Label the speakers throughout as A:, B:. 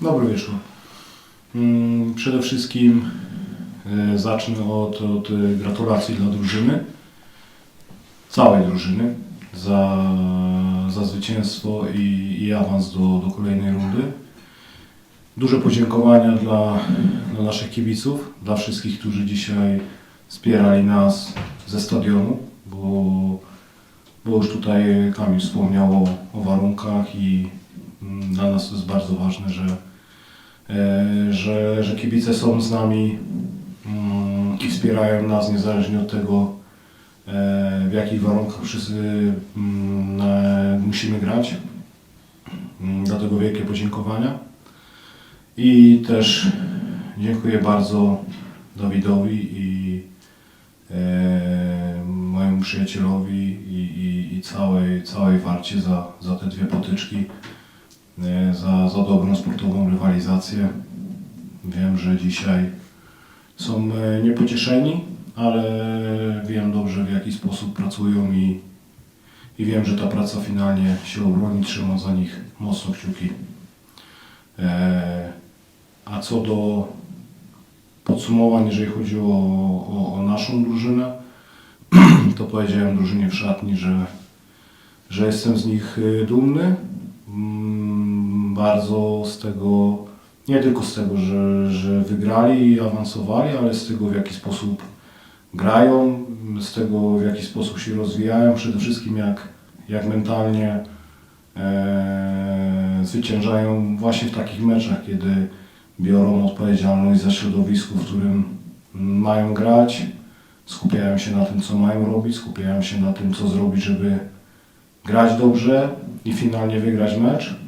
A: Dobry wieczór. Mm, Przede wszystkim e, zacznę od, od e, gratulacji dla drużyny, całej drużyny, za, za zwycięstwo i, i awans do, do kolejnej rundy. Duże podziękowania dla, dla naszych kibiców, dla wszystkich, którzy dzisiaj wspierali nas ze stadionu, bo, bo już tutaj Kamil wspomniał o, o warunkach i mm, dla nas to jest bardzo ważne, że, że, że kibice są z nami mm, i wspierają nas niezależnie od tego, e, w jakich warunkach wszyscy mm, e, musimy grać. Mm, Dlatego wielkie podziękowania. I też dziękuję bardzo Dawidowi i e, mojemu przyjacielowi i, i, i całej, całej warcie za, za te dwie potyczki, e, za, za dobrą sportową rywalizację. Wiem, że dzisiaj są e, niepocieszeni, ale wiem dobrze w jaki sposób pracują i, i wiem, że ta praca finalnie się obroni. Trzymam za nich mocno kciuki. E, A co do podsumowań, jeżeli chodzi o, o, o naszą drużynę, to powiedziałem drużynie w szatni, że, że jestem z nich y, dumny. Bardzo z tego, nie tylko z tego, że, że wygrali i awansowali, ale z tego w jaki sposób grają, z tego w jaki sposób się rozwijają, przede wszystkim jak, jak mentalnie e, zwyciężają właśnie w takich meczach, kiedy biorą odpowiedzialność za środowisko, w którym mają grać, skupiają się na tym, co mają robić, skupiają się na tym, co zrobić, żeby grać dobrze i finalnie wygrać mecz.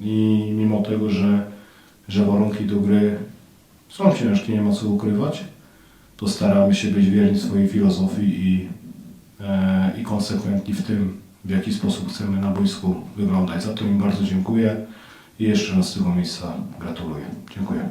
A: I mimo tego, że, że warunki do gry są ciężkie, nie ma co ukrywać, to staramy się być wierni swojej filozofii i, e, i konsekwentni w tym, w jaki sposób chcemy na boisku wyglądać. Za to im bardzo dziękuję i jeszcze raz z tego miejsca gratuluję. Dziękuję.